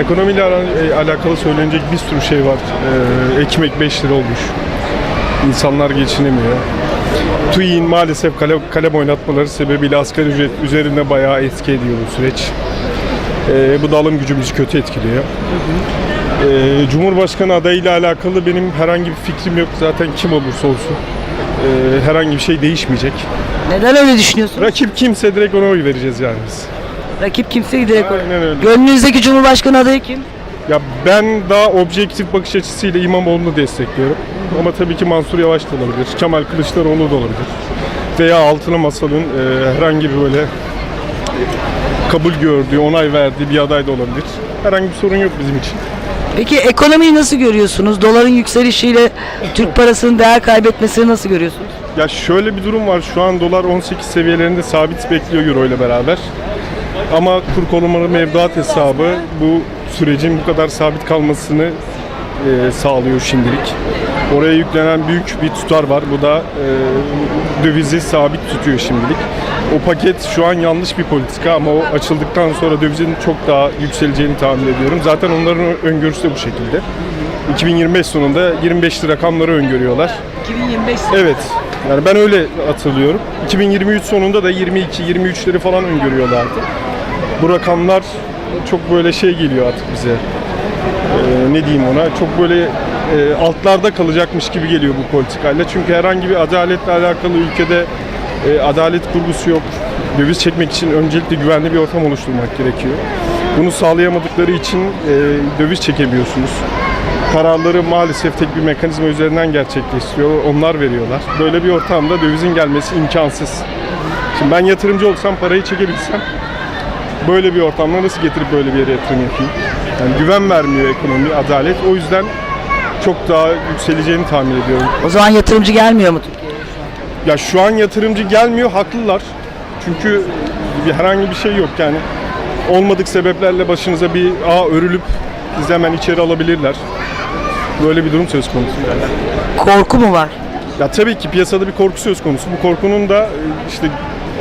Ekonomiyle e, alakalı söylenecek bir sürü şey var. Ee, ekmek 5 lira olmuş. İnsanlar geçinemiyor. TÜİ'nin maalesef kale, kalem oynatmaları sebebiyle asgari ücret üzerinde bayağı etki ediyor bu süreç. Ee, bu da alım gücümüzü kötü etkiliyor. Ee, Cumhurbaşkanı adayıyla alakalı benim herhangi bir fikrim yok. Zaten kim olursa olsun. Ee, herhangi bir şey değişmeyecek. Neden öyle düşünüyorsunuz? Rakip kimse direkt ona oy vereceğiz yani biz. Rakip kimse direkt Aynen öyle. Gönlünüzdeki Cumhurbaşkanı adayı kim? Ya ben daha objektif bakış açısıyla İmamoğlu'nu destekliyorum. Ama tabii ki Mansur Yavaş da olabilir. Kemal Kılıçdaroğlu da olabilir. Veya Altılı Masal'ın e, herhangi bir böyle kabul gördüğü, onay verdiği bir aday da olabilir. Herhangi bir sorun yok bizim için. Peki ekonomiyi nasıl görüyorsunuz? Doların yükselişiyle Türk parasının değer kaybetmesini nasıl görüyorsunuz? Ya şöyle bir durum var. Şu an dolar 18 seviyelerinde sabit bekliyor euro ile beraber. Ama kur korumalı mevduat hesabı bu sürecin bu kadar sabit kalmasını e, sağlıyor şimdilik. Oraya yüklenen büyük bir tutar var. Bu da e, dövizi sabit tutuyor şimdilik. O paket şu an yanlış bir politika ama o açıldıktan sonra dövizin çok daha yükseleceğini tahmin ediyorum. Zaten onların öngörüsü de bu şekilde. 2025 sonunda 25 rakamları öngörüyorlar. 2025 Evet. Yani ben öyle hatırlıyorum. 2023 sonunda da 22-23'leri falan öngörüyorlardı. Bu rakamlar çok böyle şey geliyor artık bize. Ee, ne diyeyim ona? Çok böyle e, altlarda kalacakmış gibi geliyor bu politikayla. Çünkü herhangi bir adaletle alakalı ülkede e, adalet kurgusu yok. Döviz çekmek için öncelikle güvenli bir ortam oluşturmak gerekiyor. Bunu sağlayamadıkları için e, döviz çekemiyorsunuz. Kararları maalesef tek bir mekanizma üzerinden gerçekleştiriyor. Onlar veriyorlar. Böyle bir ortamda dövizin gelmesi imkansız. Şimdi ben yatırımcı olsam parayı çekebilsem böyle bir ortamda nasıl getirip böyle bir yere yatırım yapayım? Yani güven vermiyor ekonomi, adalet. O yüzden çok daha yükseleceğini tahmin ediyorum. O zaman yatırımcı gelmiyor mu Türkiye'ye? Ya şu an yatırımcı gelmiyor, haklılar. Çünkü bir herhangi bir şey yok yani. Olmadık sebeplerle başınıza bir ağ örülüp sizi hemen içeri alabilirler. Böyle bir durum söz konusu. Korku mu var? Ya tabii ki piyasada bir korku söz konusu. Bu korkunun da e, işte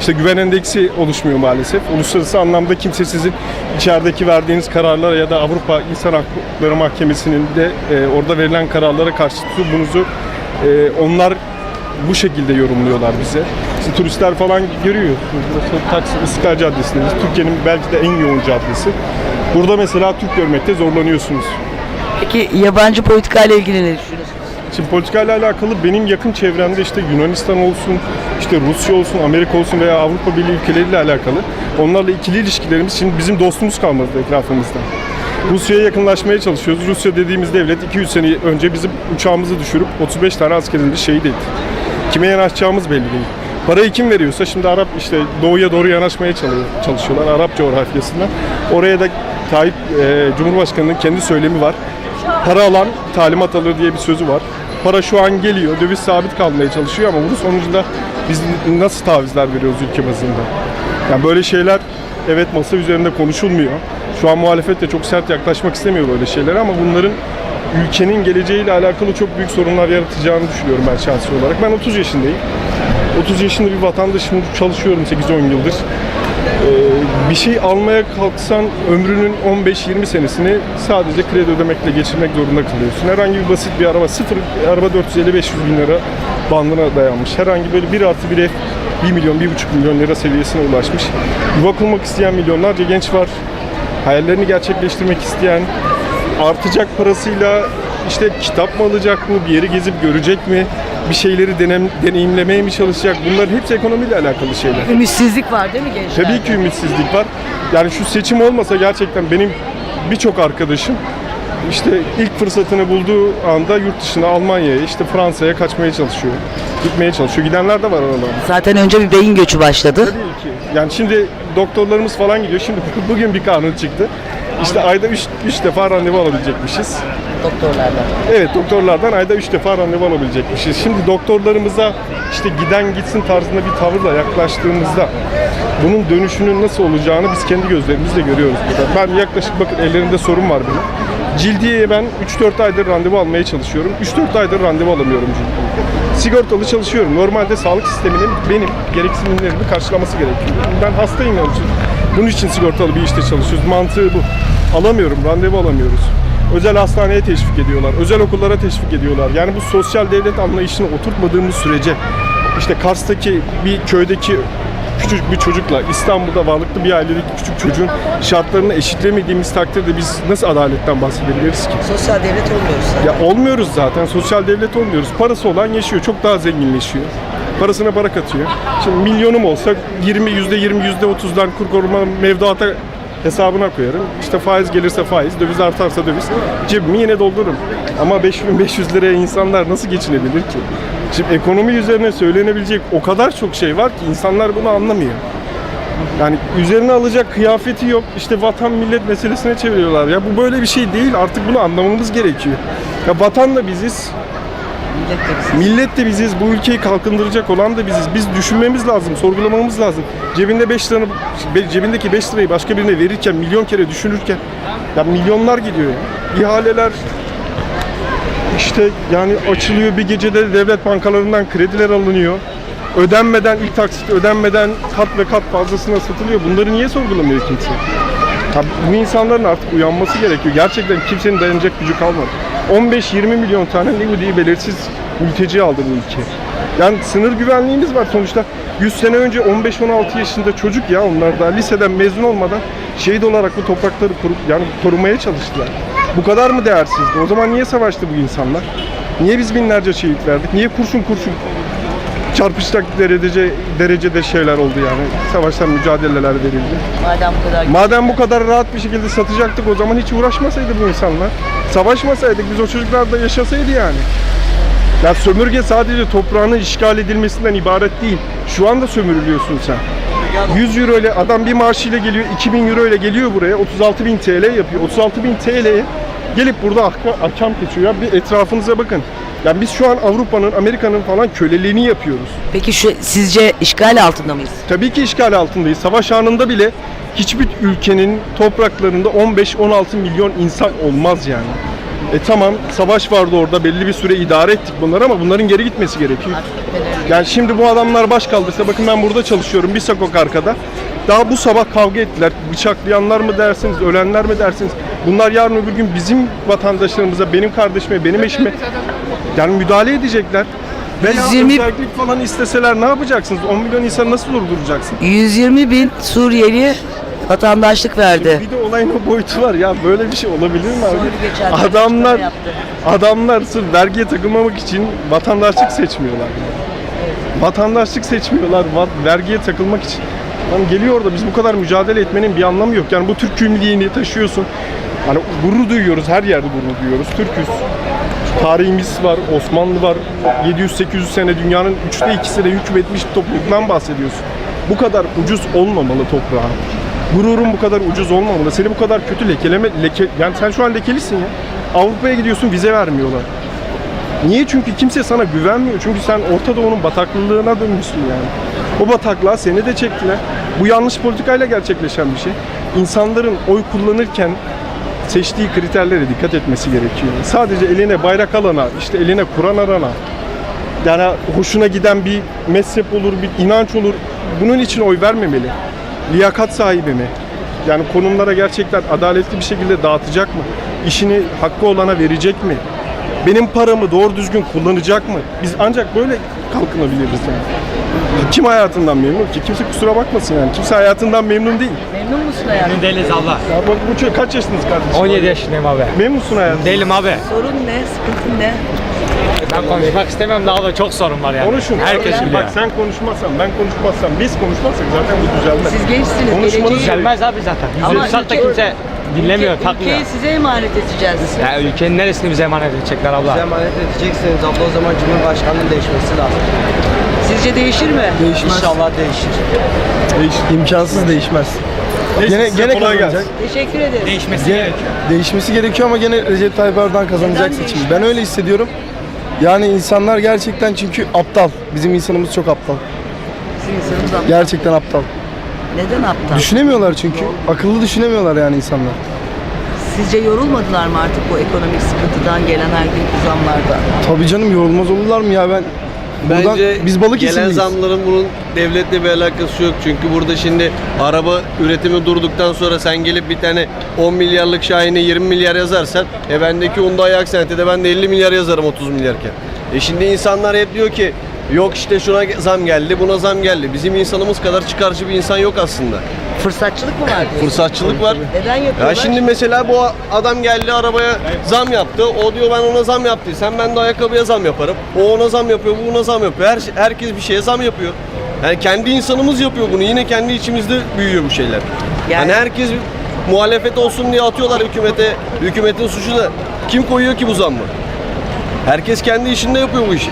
işte güven endeksi oluşmuyor maalesef. Uluslararası anlamda kimse sizin içerideki verdiğiniz kararlara ya da Avrupa İnsan Hakları Mahkemesi'nin de e, orada verilen kararlara karşı tutubunuzu e, onlar bu şekilde yorumluyorlar bize. İşte turistler falan görüyor. Burası Taksim İstiklal Caddesi'ndeyiz. Türkiye'nin belki de en yoğun caddesi. Burada mesela Türk görmekte zorlanıyorsunuz. Peki yabancı politika ile ilgili ne düşünüyorsunuz? Şimdi politikayla alakalı benim yakın çevremde işte Yunanistan olsun, işte Rusya olsun, Amerika olsun veya Avrupa Birliği ülkeleriyle alakalı onlarla ikili ilişkilerimiz şimdi bizim dostumuz kalmadı etrafımızda. Rusya'ya yakınlaşmaya çalışıyoruz. Rusya dediğimiz devlet 2-3 sene önce bizim uçağımızı düşürüp 35 tane askerimizi şehit etti. Kime yanaşacağımız belli değil. Parayı kim veriyorsa şimdi Arap işte doğuya doğru yanaşmaya çalışıyorlar Arap coğrafyasından. Oraya da Tayyip e, Cumhurbaşkanı'nın kendi söylemi var. Para alan talimat alır diye bir sözü var. Para şu an geliyor, döviz sabit kalmaya çalışıyor ama bunun sonucunda biz nasıl tavizler veriyoruz ülke bazında? Yani böyle şeyler evet masa üzerinde konuşulmuyor. Şu an muhalefet de çok sert yaklaşmak istemiyor böyle şeylere ama bunların ülkenin geleceğiyle alakalı çok büyük sorunlar yaratacağını düşünüyorum ben şahsi olarak. Ben 30 yaşındayım. 30 yaşında bir vatandaşım, çalışıyorum 8-10 yıldır. Ee, bir şey almaya kalksan ömrünün 15-20 senesini sadece kredi ödemekle geçirmek zorunda kalıyorsun. Herhangi bir basit bir araba, sıfır araba 450-500 bin lira bandına dayanmış. Herhangi böyle bir artı bir ev 1 milyon, 1,5 milyon lira seviyesine ulaşmış. Yuva kurmak isteyen milyonlarca genç var. Hayallerini gerçekleştirmek isteyen, artacak parasıyla işte kitap mı alacak mı, bir yeri gezip görecek mi, bir şeyleri denem, deneyimlemeye mi çalışacak? Bunların hepsi ekonomiyle alakalı şeyler. Ümitsizlik var değil mi gençlerde? Tabii ki ümitsizlik var. Yani şu seçim olmasa gerçekten benim birçok arkadaşım işte ilk fırsatını bulduğu anda yurt dışına Almanya'ya işte Fransa'ya kaçmaya çalışıyor. Gitmeye çalışıyor. Gidenler de var aralarında. Zaten önce bir beyin göçü başladı. Tabii ki. Yani şimdi doktorlarımız falan gidiyor. Şimdi bugün bir kanun çıktı. İşte ayda 3 defa randevu alabilecekmişiz. Doktorlardan. Evet doktorlardan ayda 3 defa randevu alabilecekmişiz. Şimdi doktorlarımıza işte giden gitsin tarzında bir tavırla yaklaştığımızda bunun dönüşünün nasıl olacağını biz kendi gözlerimizle görüyoruz burada. Ben yaklaşık bakın ellerinde sorun var benim. Cildiye'ye ben 3-4 aydır randevu almaya çalışıyorum. 3-4 aydır randevu alamıyorum cildiye. Sigortalı çalışıyorum. Normalde sağlık sisteminin benim gereksinimlerimi karşılaması gerekiyor. Ben hastayım onun için. Bunun için sigortalı bir işte çalışıyoruz. Mantığı bu. Alamıyorum, randevu alamıyoruz. Özel hastaneye teşvik ediyorlar, özel okullara teşvik ediyorlar. Yani bu sosyal devlet anlayışını oturtmadığımız sürece işte Kars'taki bir köydeki küçük bir çocukla İstanbul'da varlıklı bir ailedeki küçük çocuğun şartlarını eşitlemediğimiz takdirde biz nasıl adaletten bahsedebiliriz ki? Sosyal devlet olmuyoruz. Ya olmuyoruz zaten. Sosyal devlet olmuyoruz. Parası olan yaşıyor. Çok daha zenginleşiyor. Parasına para katıyor. Şimdi milyonum olsa 20, yüzde 20, yüzde 30'dan kur koruma mevduata hesabına koyarım. İşte faiz gelirse faiz, döviz artarsa döviz. Cebimi yine doldururum. Ama 5500 liraya insanlar nasıl geçinebilir ki? Şimdi ekonomi üzerine söylenebilecek o kadar çok şey var ki insanlar bunu anlamıyor. Yani üzerine alacak kıyafeti yok. İşte vatan millet meselesine çeviriyorlar. Ya bu böyle bir şey değil. Artık bunu anlamamız gerekiyor. Ya vatan da biziz. Millet de biziz. Bu ülkeyi kalkındıracak olan da biziz. Biz düşünmemiz lazım, sorgulamamız lazım. Cebinde 5 liranı, be- cebindeki 5 lirayı başka birine verirken, milyon kere düşünürken ya milyonlar gidiyor. İhaleler işte yani açılıyor bir gecede devlet bankalarından krediler alınıyor. Ödenmeden ilk taksit ödenmeden kat ve kat fazlasına satılıyor. Bunları niye sorgulamıyor kimse? Ya bu insanların artık uyanması gerekiyor. Gerçekten kimsenin dayanacak gücü kalmadı. 15-20 milyon tane ne diye belirsiz mülteci aldı bu ülke. Yani sınır güvenliğimiz var sonuçta. 100 sene önce 15-16 yaşında çocuk ya onlar da liseden mezun olmadan şehit olarak bu toprakları koru, yani korumaya çalıştılar. Bu kadar mı değersizdi? O zaman niye savaştı bu insanlar? Niye biz binlerce şehit verdik? Niye kurşun kurşun çarpışacak derecede, derecede şeyler oldu yani? Savaşlar, mücadeleler verildi. Madem bu kadar Madem bu kadar rahat bir şekilde satacaktık o zaman hiç uğraşmasaydı bu insanlar. Savaşmasaydık biz o çocuklar da yaşasaydı yani. Ya sömürge sadece toprağının işgal edilmesinden ibaret değil. Şu anda sömürülüyorsun sen. 100 euro ile adam bir maaşıyla geliyor, 2000 euro ile geliyor buraya, 36 bin TL yapıyor. 36 bin TL'ye gelip burada ahka- ahkam geçiyor. Ya bir etrafınıza bakın. Yani biz şu an Avrupa'nın, Amerika'nın falan köleliğini yapıyoruz. Peki şu sizce işgal altında mıyız? Tabii ki işgal altındayız. Savaş anında bile hiçbir ülkenin topraklarında 15-16 milyon insan olmaz yani. E tamam savaş vardı orada belli bir süre idare ettik bunları ama bunların geri gitmesi gerekiyor. Yani şimdi bu adamlar baş kaldırsa bakın ben burada çalışıyorum bir sokak arkada. Daha bu sabah kavga ettiler. Bıçaklayanlar mı dersiniz, ölenler mi dersiniz? Bunlar yarın öbür gün bizim vatandaşlarımıza, benim kardeşime, benim eşime yani müdahale edecekler. Veya 120 özellik falan isteseler ne yapacaksınız? 10 milyon insanı nasıl durduracaksın? 120 bin Suriyeli vatandaşlık verdi. Bir de olayın o boyutu var ya böyle bir şey olabilir mi abi? Adamlar adamlar sırf vergiye takılmamak için vatandaşlık seçmiyorlar. Vatandaşlık seçmiyorlar vergiye takılmak için. Lan geliyor da biz bu kadar mücadele etmenin bir anlamı yok. Yani bu Türk kimliğini taşıyorsun. Hani gurur duyuyoruz, her yerde gurur duyuyoruz. Türküz. Tarihimiz var, Osmanlı var. 700-800 sene dünyanın üçte ikisine hükmetmiş topluluktan bahsediyorsun. Bu kadar ucuz olmamalı toprağın. Gururun bu kadar ucuz olmamalı. Seni bu kadar kötü lekeleme, leke, yani sen şu an lekelisin ya. Avrupa'ya gidiyorsun vize vermiyorlar. Niye? Çünkü kimse sana güvenmiyor. Çünkü sen Orta Doğu'nun bataklığına dönmüşsün yani. O bataklığa seni de çektiler. Bu yanlış politikayla gerçekleşen bir şey. İnsanların oy kullanırken seçtiği kriterlere dikkat etmesi gerekiyor. Sadece eline bayrak alana, işte eline Kur'an arana, yani hoşuna giden bir mezhep olur, bir inanç olur. Bunun için oy vermemeli. Liyakat sahibi mi? Yani konumlara gerçekten adaletli bir şekilde dağıtacak mı? İşini hakkı olana verecek mi? Benim paramı doğru düzgün kullanacak mı? Biz ancak böyle kalkınabiliriz yani. Kim hayatından memnun ki? Kimse kusura bakmasın yani. Kimse hayatından memnun değil. Memnun musun hayatım? Memnun değiliz abla. Ya bak bu çocuk kaç yaşınız kardeşim? 17 yaşındayım abi. Memnunsun hayatından. Değilim abi. Sorun ne? Sıkıntın ne? Ben konuşmak istemiyorum daha da çok sorun var yani. Konuşun. Herkes Bak biliyor. sen konuşmazsan, ben konuşmazsam, biz konuşmazsak zaten bu düzelmez. Siz gençsiniz. Konuşmanız geleceği- Düzelmez abi zaten. Ama ülke- kimse dinlemiyor, Ülke- takmıyor. Ülkeyi size emanet edeceğiz. Ya ülkenin neresini bize emanet edecekler abla? Bize emanet edeceksiniz abla o zaman Cumhurbaşkanı'nın değişmesi lazım. Sizce değişir mi? Değişmez. İnşallah değişir. Değişti. İmkansız değişmez. Gene gene kazanacak. Teşekkür ederim. Değişmesi Gene gerekiyor. değişmesi gerekiyor ama gene Recep Tayyip Erdoğan kazanacak seçimi. Ben öyle hissediyorum. Yani insanlar gerçekten çünkü aptal. Bizim insanımız çok aptal. Sizin insanınız aptal. Gerçekten aptal. Neden aptal? Düşünemiyorlar çünkü. Akıllı düşünemiyorlar yani insanlar. Sizce yorulmadılar mı artık bu ekonomik sıkıntıdan gelen her günkü zamlardan? Tabii canım yorulmaz olurlar mı ya ben Buradan Bence biz balık gelen isimliyiz. zamların bunun devletle bir alakası yok. Çünkü burada şimdi araba üretimi durduktan sonra sen gelip bir tane 10 milyarlık Şahin'e 20 milyar yazarsan e bendeki Hyundai Accent'e de ben de 50 milyar yazarım 30 milyarken. E şimdi insanlar hep diyor ki yok işte şuna zam geldi buna zam geldi. Bizim insanımız kadar çıkarcı bir insan yok aslında. Fırsatçılık mı var diyorsun? Fırsatçılık var. Neden yapıyorlar? Ya şimdi mesela bu adam geldi arabaya zam yaptı. O diyor ben ona zam yaptı. Sen ben de ayakkabıya zam yaparım. O ona zam yapıyor, bu ona zam yapıyor. Her, herkes bir şeye zam yapıyor. Yani kendi insanımız yapıyor bunu. Yine kendi içimizde büyüyor bu şeyler. Yani- Yani, herkes muhalefet olsun diye atıyorlar hükümete. Hükümetin suçu da kim koyuyor ki bu zammı? Herkes kendi işinde yapıyor bu işi.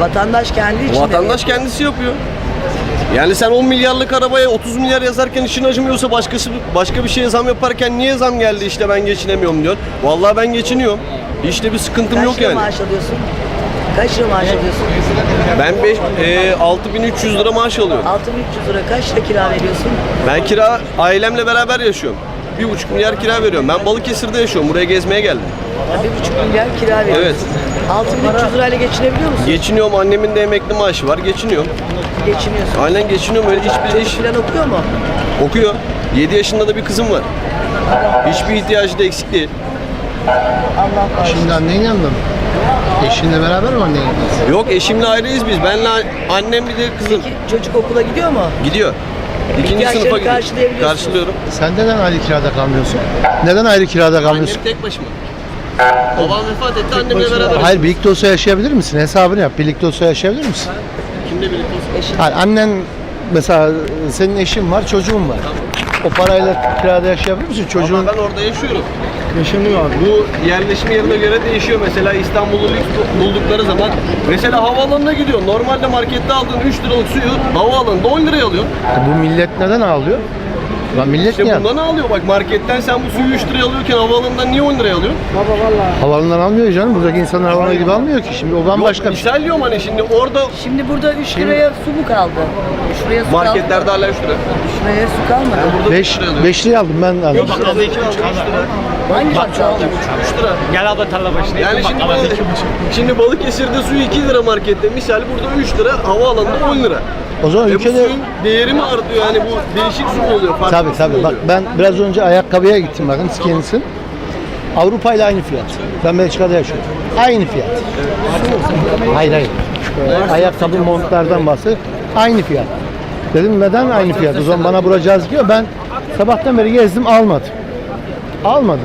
Vatandaş kendi içinde. Vatandaş kendisi yapıyor. Yani sen 10 milyarlık arabaya 30 milyar yazarken için acımıyorsa başkası başka bir şeye zam yaparken niye zam geldi işte ben geçinemiyorum diyor. Vallahi ben geçiniyorum. Hiç de bir sıkıntım Kaç yok lira yani. maaş alıyorsun? Kaç lira maaş alıyorsun? Ben 5 e, 6300 lira maaş alıyorum. 6300 lira kaç lira kira veriyorsun? Ben kira ailemle beraber yaşıyorum. 1,5 milyar kira veriyorum. Ben Balıkesir'de yaşıyorum. Buraya gezmeye geldim. Bir buçuk milyar kira veriyorsun. Evet. 6300 lirayla geçinebiliyor musun? Geçiniyorum. Annemin de emekli maaşı var. Geçiniyorum. Geçiniyorsun. Aynen geçiniyorum. Öyle hiçbir iş falan okuyor mu? okuyor. 7 yaşında da bir kızım var. Hiçbir ihtiyacı da eksik değil. Allah bağışlasın. Şimdi annen yanında mı? Eşinle beraber mi annen yanında? Yok eşimle ayrıyız biz. Benle annem bir de kızım. Peki çocuk okula gidiyor mu? Gidiyor. İkinci İhtiyaçlarını sınıfa gidiyor. karşılayabiliyorsun. Karşılıyorum. Sen neden ayrı kirada kalmıyorsun? Neden ayrı kirada kalmıyorsun? Annem tek başıma. Babam vefat etti annemle beraber. Hayır birlikte olsa yaşayabilir misin? Hesabını yap. Birlikte olsa yaşayabilir misin? Kimle birlikte olsun? Eşin. Hayır, annen mesela senin eşin var, çocuğun var. O parayla kirada yaşayabilir misin? Çocuğun Ama ben orada yaşıyorum. Yaşanıyor abi. Bu yerleşim yerine göre değişiyor. Mesela İstanbul'u lüks buldukları zaman mesela havaalanına gidiyor. Normalde markette aldığın 3 liralık suyu havaalanında 10 liraya alıyor. bu millet neden ağlıyor? Lan millet İşte niye? bundan ne alıyor? Bak marketten sen bu suyu 3 liraya alıyorken havaalanından niye 10 liraya alıyorsun? Havalandan almıyor canım. Buradaki insanlar havaalanı gibi almıyor ki. Şimdi o bambaşka Yok, bir şey. misal diyorum hani şimdi orada Şimdi burada 3 liraya su mu kaldı? 3 liraya su marketlerde kaldı. hala 3 lira. 3 liraya su kalmadı. Burada 5 3 liraya alıyor. 5 liraya aldım ben aldım. Bakkala 2 aldı 3 lira. Hangi bakkal aldın? 3 lira. Gel abla tarla başına. Yani yakın şimdi, bu- şimdi Balıkesir'de suyu 2 lira markette. Misal burada 3 lira, havaalanında 10 lira. O zaman E bu ülkede suyun değeri mi artıyor? Yani bu değişik su mu oluyor? Farklı Tabii su tabii. mu Bak oluyor? ben biraz önce ayakkabıya gittim bakın Skins'in. Avrupa ile aynı fiyat. Ben Belçika'da yaşıyorum. Aynı fiyat. Hayır hayır. Ee, Ayakkabı montlardan bahsediyorum. Aynı fiyat. Dedim neden aynı fiyat? O zaman bana bura cazip diyor. Ben sabahtan beri gezdim almadım. Almadım.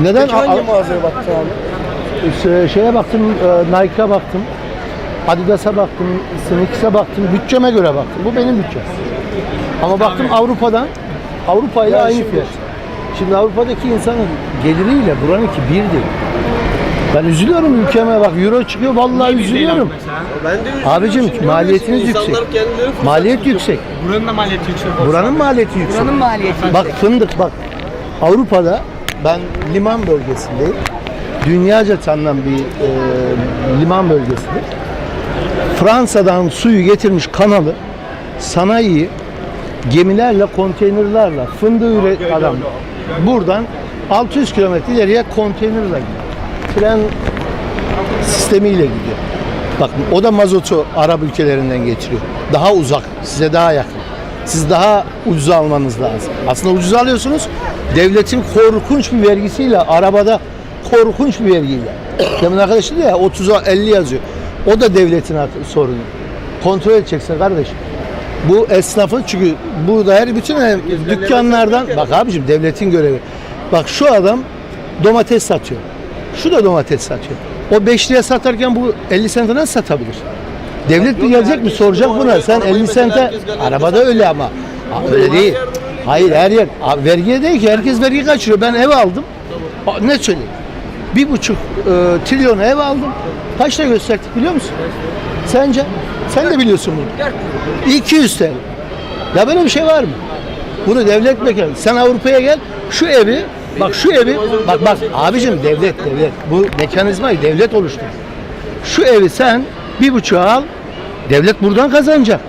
Neden? Peki hangi Al- mağazaya baktın abi? işte şeye baktım, e, Nike'a baktım. Adidas'a baktım, Sneakers'e baktım. Bütçeme göre baktım. Bu benim bütçem. Ama baktım Avrupa'dan, Avrupa ile Ya aynı şimdi- fiyat. Şimdi Avrupa'daki insanın geliriyle buranınki bir değil. Ben üzülüyorum ülkeme bak euro çıkıyor vallahi üzülüyorum. Ben de üzülüyorum Abicim, şimdi. maliyetiniz İnsanlar yüksek. kendileri fırsat Maliyet tutuyor. yüksek. Buranın da maliyeti yüksek. Buranın maliyeti yüksek. Buranın maliyeti Bak fındık bak. Avrupa'da ben liman bölgesindeyim. Dünyaca tanınan bir e, liman bölgesidir. Fransa'dan suyu getirmiş kanalı sanayiyi gemilerle, konteynerlarla fındığı üret adam buradan 600 kilometre ileriye konteynerle gidiyor. Tren sistemiyle gidiyor. Bak o da mazotu Arap ülkelerinden getiriyor. Daha uzak, size daha yakın. Siz daha ucuz almanız lazım. Aslında ucuz alıyorsunuz. Devletin korkunç bir vergisiyle, arabada korkunç bir vergiyle. Demin arkadaş dedi ya 30'a 50 yazıyor. O da devletin sorunu. Kontrol edeceksin kardeşim. Bu esnafın çünkü burada her bütün ev- dükkanlardan bak abicim devletin görevi. Bak şu adam domates satıyor. Şu da domates satıyor. O 5 liraya satarken bu 50 sente nasıl satabilir? Devlet bir gelecek mi soracak buna. Sen 50 sente arabada öyle ama. Öyle değil. Hayır her yer. Vergiye değil ki herkes vergi kaçırıyor. Ben ev aldım. Ne söyleyeyim? Bir buçuk e, trilyon ev aldım. Kaçta gösterdik biliyor musun? Sence? Sen de biliyorsun bunu. 200 TL. Ya böyle bir şey var mı? Bunu devlet mekanı. Sen Avrupa'ya gel. Şu evi bak şu evi bak bak abicim devlet devlet. Bu mekanizmayı devlet oluşturdu. Şu evi sen bir buçuğa al. Devlet buradan kazanacak.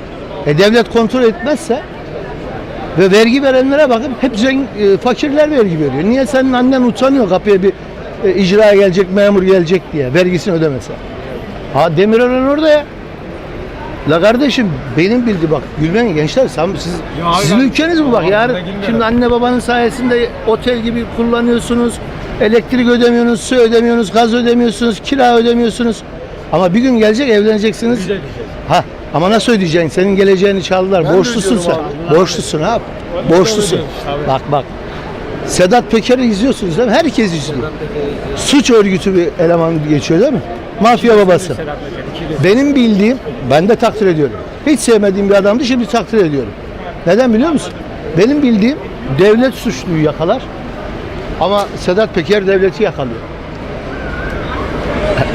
E devlet kontrol etmezse ve vergi verenlere bakın hep zengin, e, fakirler vergi veriyor. Niye senin annen utanıyor kapıya bir e, icraya gelecek memur gelecek diye vergisini ödemese. Ha Demirören orada ya. La kardeşim benim bildi bak gülmeyin gençler sen, siz, abi sizin ben- ülkeniz bu bak. Ben gülmüyorum. şimdi anne babanın sayesinde otel gibi kullanıyorsunuz elektrik ödemiyorsunuz su ödemiyorsunuz gaz ödemiyorsunuz kira ödemiyorsunuz. Ama bir gün gelecek evleneceksiniz. Ha ama nasıl ödeyeceksin? Senin geleceğini çaldılar. Borçlusun sen. borçlusun ha. Borçlusun. bak bak Sedat Peker'i izliyorsunuz değil mi? Herkes izliyor. Suç örgütü bir eleman geçiyor değil mi? Mafya babası. Benim bildiğim, ben de takdir ediyorum. Hiç sevmediğim bir adamdı, şimdi takdir ediyorum. Neden biliyor musun? Benim bildiğim devlet suçluyu yakalar ama Sedat Peker devleti yakalıyor.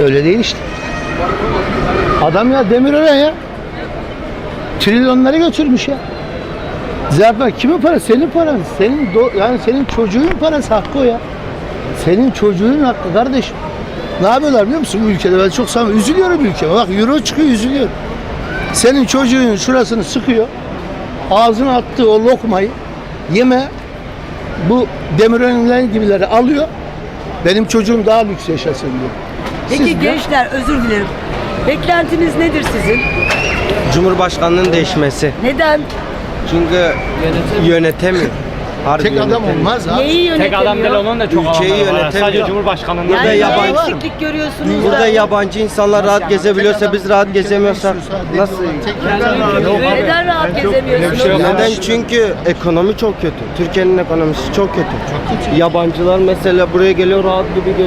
Öyle değil işte. Adam ya Demirören ya. Trilyonları götürmüş ya. Zaten kimin parası? Senin paran. Senin do- yani senin çocuğun parası hakkı o ya. Senin çocuğun hakkı kardeşim. Ne yapıyorlar biliyor musun bu ülkede? Ben çok samimi. Üzülüyorum ülkeme. Bak euro çıkıyor üzülüyorum. Senin çocuğun şurasını sıkıyor. Ağzına attığı o lokmayı yeme bu Demirörenler gibileri alıyor. Benim çocuğum daha lüks yaşasın diyor. Peki Siz de- gençler özür dilerim. Beklentiniz nedir sizin? Cumhurbaşkanının değişmesi. Neden? Çünkü yönetemiyor. Harbi Tek adam yönetemiyor. olmaz abi. Neyi Tek adam değil yönetemiyor? onun da çok Ülkeyi alanları var. yönetemiyor. Sadece Cumhurbaşkanı'nın Yani Burada ne yabancı- eksiklik görüyorsunuz Burada da? yabancı insanlar rahat gezebiliyorsa biz rahat gezemiyorsak nasıl? Neden rahat gezemiyorsunuz? şey. Neden? Çünkü ekonomi çok kötü. Türkiye'nin ekonomisi çok kötü. Yabancılar mesela buraya geliyor rahat gibi